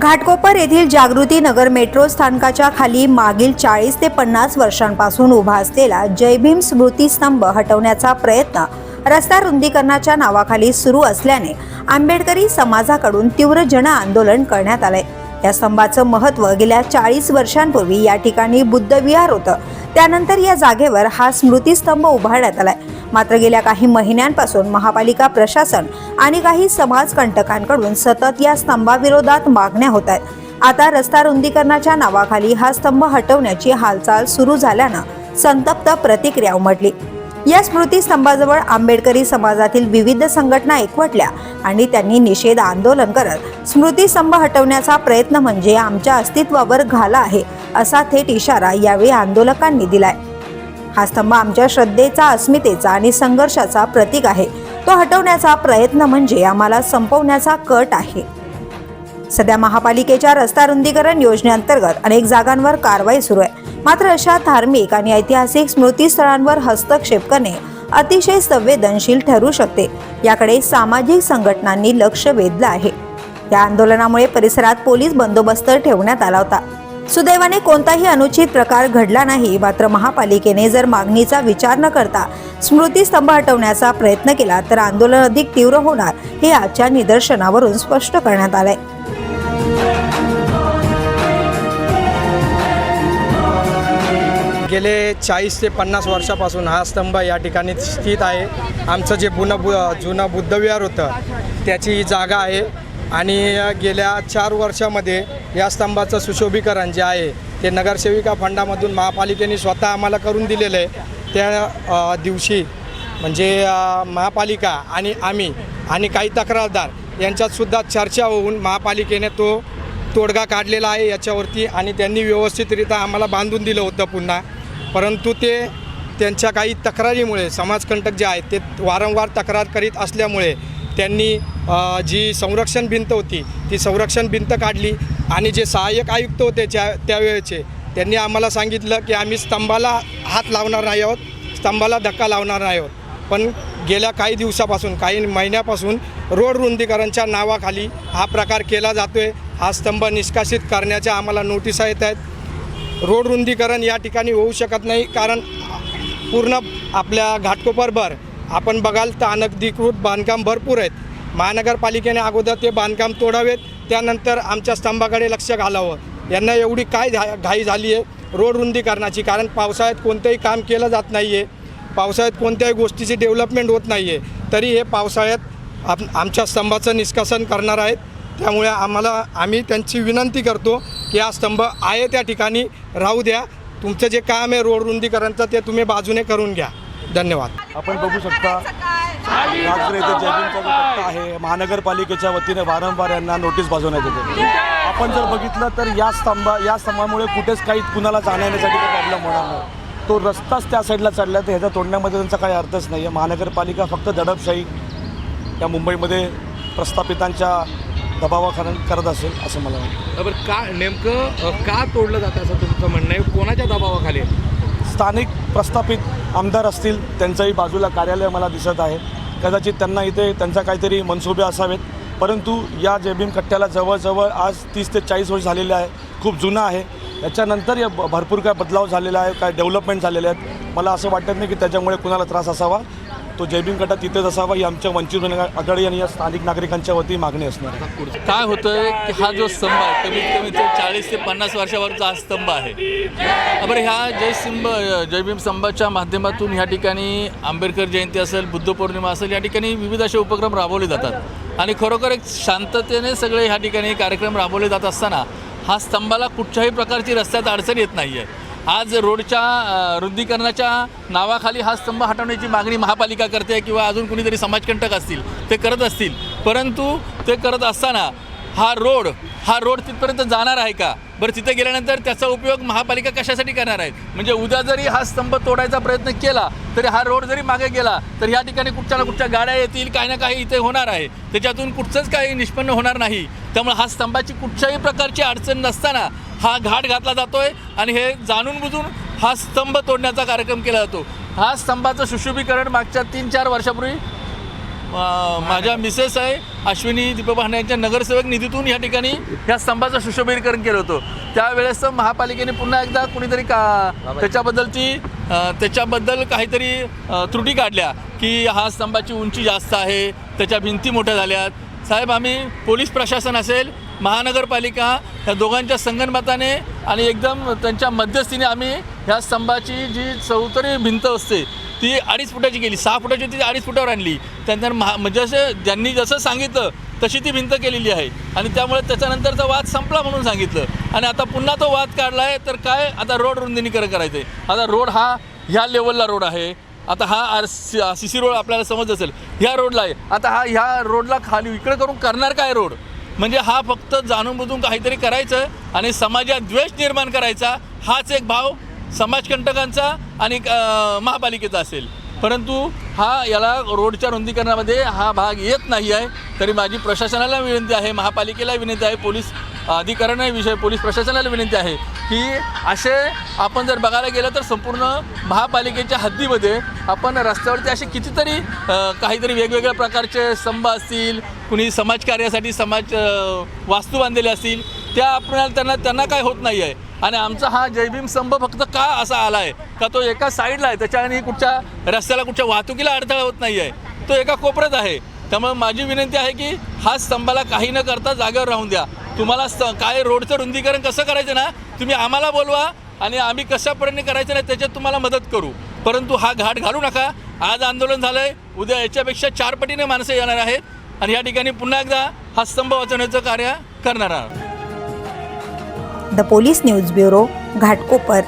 घाटकोपर येथील जागृती नगर मेट्रो स्थानकाच्या खाली मागील चाळीस ते पन्नास वर्षांपासून उभा असलेला जयभीम स्मृतीस्तंभ हटवण्याचा प्रयत्न रस्ता रुंदीकरणाच्या नावाखाली सुरू असल्याने आंबेडकरी समाजाकडून तीव्र जन आंदोलन करण्यात आलंय. या स्तंभाचं महत्त्व गेल्या चाळीस वर्षांपूर्वी या ठिकाणी बुद्धविहार होतं. त्यानंतर या जागेवर हा स्मृतीस्तंभ उभारण्यात आलाय. मात्र गेल्या काही महिन्यांपासून महापालिका प्रशासन आणि काही समाजकंटकांकडून सतत या स्तंभाविरोधात मागण्या होत आहेत. आता रस्ता रुंदीकरणाच्या नावाखाली हा स्तंभ हटवण्याची हालचाल सुरू झाल्यानं संतप्त प्रतिक्रिया उमटली. या स्मृतीस्तंभाजवळ आंबेडकरी समाजातील विविध संघटना एकवटल्या आणि त्यांनी निषेध आंदोलन करत स्मृतीस्तंभ हटवण्याचा प्रयत्न म्हणजे आमच्या अस्तित्वावर घाला आहे असा थेट इशारा यावेळी आंदोलकांनी दिलाय. हा स्तंभ आमच्या श्रद्धेचा अस्मितेचा आणि संघर्षाचा प्रतीक आहे. तो हटवण्याचा प्रयत्न म्हणजे आम्हाला संपवण्याचा कट आहे. सध्या महापालिकेच्या रस्ता रुंदीकरण योजनेअंतर्गत अनेक जागांवर कारवाई सुरू आहे. मात्र अशा धार्मिक आणि ऐतिहासिक स्मृतीस्थळांवर हस्तक्षेप करणे अतिशय संवेदनशील ठरू शकते. याकडे सामाजिक संघटनांनी लक्ष वेधलं आहे. या आंदोलनामुळे परिसरात पोलीस बंदोबस्त ठेवण्यात आला होता. सुदैवाने कोणताही अनुचित प्रकार घडला नाही मात्र महापालिकेने जर मागणीचा विचार न करता स्मृतीस्तंभ हटवण्याचा प्रयत्न केला तर आंदोलन अधिक तीव्र होणार हे आजच्या निदर्शनावरून स्पष्ट करण्यात आलंय. गेले चाळीस ते पन्नास वर्षापासून हा स्तंभ या ठिकाणी स्थित आहे. आमचं जे बुन बु जुनं बुद्धविहार होतं त्याची ही जागा आहे. आणि गेल्या चार वर्षामध्ये या स्तंभाचं सुशोभीकरण जे आहे ते नगरसेविका फंडामधून महापालिकेने स्वतः आम्हाला करून दिलेलं आहे. त्या दिवशी म्हणजे महापालिका आणि आम्ही आणि काही तक्रारदार यांच्यातसुद्धा चर्चा होऊन महापालिकेने तो तोडगा काढलेला आहे याच्यावरती आणि त्यांनी व्यवस्थितरित्या आम्हाला बांधून दिलं होतं पुन्हा. परंतु ते त्यांच्या काही तक्रारीमुळे समाजकंटक जे आहेत ते वारंवार तक्रार करीत असल्यामुळे त्यांनी जी संरक्षण भिंत होती ती संरक्षण भिंत काढली आणि जे सहाय्यक आयुक्त होते त्या त्यावेळेचे त्यांनी आम्हाला सांगितलं की आम्ही स्तंभाला हात लावणार नाही आहोत स्तंभाला धक्का लावणार नाही आहोत. पण गेल्या काही दिवसापासून काही महिन्यापासून रोड रुंदीकरणच्या नावाखाली हा प्रकार केला जातो आहे हा स्तंभ निष्कासित करण्याच्या आम्हाला नोटिसा येत आहेत. रोड रुंदीकरण या ठिकाणी होऊ शकत नाही कारण पूर्ण आपल्या घाटकोपरभर आपण बघाल तर अनधिकृत बांधकाम भरपूर आहेत. महानगरपालिकेने अगोदर ते बांधकाम तोडावेत त्यानंतर आमच्या स्तंभाकडे लक्ष घालावं. यांना एवढी काय घा घाई झाली आहे रोड रुंदीकरणाची कारण पावसाळ्यात कोणतंही काम केलं जात नाही आहे पावसाळ्यात कोणत्याही गोष्टीची डेव्हलपमेंट होत नाही आहे तरी हे पावसाळ्यात आप आमच्या स्तंभाचं निष्कासन करणार आहेत. त्यामुळे आम्हाला आम्ही त्यांची विनंती करतो की हा स्तंभ आहे त्या ठिकाणी राहू द्या. तुमचं जे काम आहे रोड रुंदीकरणचं ते तुम्ही बाजूने करून घ्या. धन्यवाद. आपण बघू शकता राजगड येथे जयभीमचा जो पट्टा आहे महानगरपालिकेच्या वतीने वारंवार यांना नोटीस बजावण्यात येते. आपण जर बघितलं तर या स्तंभा या स्तंभामुळे कुठेच काही कुणाला जाण्यासाठी काही प्रॉब्लेम होणार नाही. तो रस्ताच त्या साईडला चढला तर ह्याचा तोडण्यामध्ये त्यांचा काही अर्थच नाही आहे महानगरपालिका फक्त दडपशाही या मुंबईमध्ये प्रस्थापितांच्या दबावाखाली करत असेल असं मला वाटतं. बरं का नेमकं का तोडलं जातं असं तुमचं म्हणणं आहे? कोणाच्या दबावाखाली स्थानिक प्रस्थापित आमदार असतील त्यांचाही बाजूला कार्यालय मला दिसत आहे. कदाचित त्यांना इथे त्यांचा काहीतरी मनसुबे असावेत. परंतु या जेबीम कट्ट्याला जवळजवळ आज तीस ते चाळीस वर्ष झालेले आहे. खूप जुना आहे. याच्यानंतर या भरपूर काय बदलाव झालेला आहे काय डेव्हलपमेंट झालेले आहेत. मला असं वाटत नाही की त्याच्यामुळे कुणाला त्रास असावा. तो जयभीम कटा तिथेच असावा ही आमच्या वंचित आघाडी आणि या स्थानिक नागरिकांच्या वती मागणी असणार आहे. काय होतंय की हा जो स्तंभ आहे कमीत कमी तो चाळीस ते पन्नास वर्षावरचा हा स्तंभ आहे. बरं ह्या जयस्तंभ जयभीम स्तंभाच्या माध्यमातून ह्या ठिकाणी आंबेडकर जयंती असेल बुद्ध पौर्णिमा असेल या ठिकाणी विविध असे उपक्रम राबवले जातात. आणि खरोखर एक शांततेने सगळे ह्या ठिकाणी कार्यक्रम राबवले जात असताना हा स्तंभाला कुठच्याही प्रकारची रस्त्यात अडचण येत नाही आहे आज रोडच्या रुंदीकरणाच्या नावाखाली हा स्तंभ हटवण्याची मागणी महापालिका करते किंवा अजून कुणीतरी समाजकंटक असतील ते करत असतील. परंतु ते करत असताना हा रोड हा रोड तिथपर्यंत जाणार आहे का? बरं तिथे गेल्यानंतर त्याचा उपयोग महापालिका कशासाठी करणार आहे? म्हणजे उद्या जरी हा स्तंभ तोडायचा प्रयत्न केला तरी हा रोड जरी मागे गेला तर या ठिकाणी कुठच्या ना कुठच्या गाड्या येतील काही ना काही इथे होणार आहे. त्याच्यातून कुठचंच काही निष्पन्न होणार नाही. त्यामुळे हा स्तंभाची कुठच्याही प्रकारची अडचण नसताना हा घाट घातला जातोय आणि हे जाणून बुजून हा स्तंभ तोडण्याचा कार्यक्रम केला जातो. हा स्तंभाचं सुशोभीकरण मागच्या तीन चार वर्षापूर्वी माझ्या मिसेस आहे अश्विनी दीपक यांच्या नगरसेवक निधीतून या ठिकाणी ह्या स्तंभाचं सुशोभीकरण केलं होतं. त्यावेळेस महापालिकेने पुन्हा एकदा कुणीतरी का त्याच्याबद्दलची त्याच्याबद्दल काहीतरी त्रुटी काढल्या की हा स्तंभाची उंची जास्त आहे त्याच्या भिंती मोठ्या झाल्यात. साहेब आम्ही पोलीस प्रशासन असेल महानगरपालिका ह्या दोघांच्या संगनमताने आणि एकदम त्यांच्या मध्यस्थीने आम्ही ह्या स्तंभाची जी चौतरी भिंत असते ती अडीच फुटाची केली. सहा फुटाची ती अडीच फुटावर आणली. त्यानंतर महा म्हणजे असं ज्यांनी जसं सांगितलं तशी ती भिंत केलेली आहे. आणि त्यामुळे त्याच्यानंतरचा वाद संपला म्हणून सांगितलं. आणि आता पुन्हा तो वाद काढला आहे तर काय आता रोड रुंदिनीकरण करायचं आहे आता रोड हा ह्या लेवलला रोड आहे. आता हा R C C C road आपल्याला समज असेल ह्या रोडला आहे. आता हा ह्या रोडला खाली इकडे करून करणार काय रोड? म्हणजे हा फक्त जाणून बुजून काहीतरी करायचं आणि समाजात द्वेष निर्माण करायचा हाच एक भाव समाजकंटकांचा आणि महापालिकेचा असेल. परंतु हा याला रोडच्या रुंदीकरणामध्ये हा भाग येत नाही आहे. तरी माझी प्रशासनाला विनंती आहे महापालिकेला विनंती आहे पोलीस अधिकाऱ्यांना विषय पोलीस प्रशासनाला विनंती आहे की असे आपण जर बघायला गेलं तर संपूर्ण महापालिकेच्या हद्दीमध्ये आपण रस्त्यावरती असे कितीतरी काहीतरी वेगवेगळ्या प्रकारचे स्तंभ असतील कुणी समाजकार्यासाठी समाज वास्तू बांधलेले असतील त्या आपल्याला त्यांना त्यांना काय होत नाही आहे. आणि आमचा हा जयभीम स्तंभ फक्त का असा आला आहे का तो एका साईडला आहे? त्याच्याने कुठच्या रस्त्याला कुठच्या वाहतुकीला अडथळा होत नाही आहे तो एका कोपऱ्यात आहे. त्यामुळे माझी विनंती आहे की हा स्तंभाला काही न करता जागेवर राहून द्या. तुम्हाला स्त काय रोडचं रुंदीकरण कसं करायचं ना तुम्ही आम्हाला बोलवा आणि आम्ही कशापर्यंत करायचं नाही त्याच्यात तुम्हाला मदत करू. परंतु हा घाट घालू नका. आज आंदोलन झालं आहे उद्या याच्यापेक्षा चार पटीने माणसं येणार आहेत. आणि या ठिकाणी पुन्हा एकदा हा स्तंभ वाचवण्याचं कार्य करणार आहोत. The police news bureau Ghatkopar.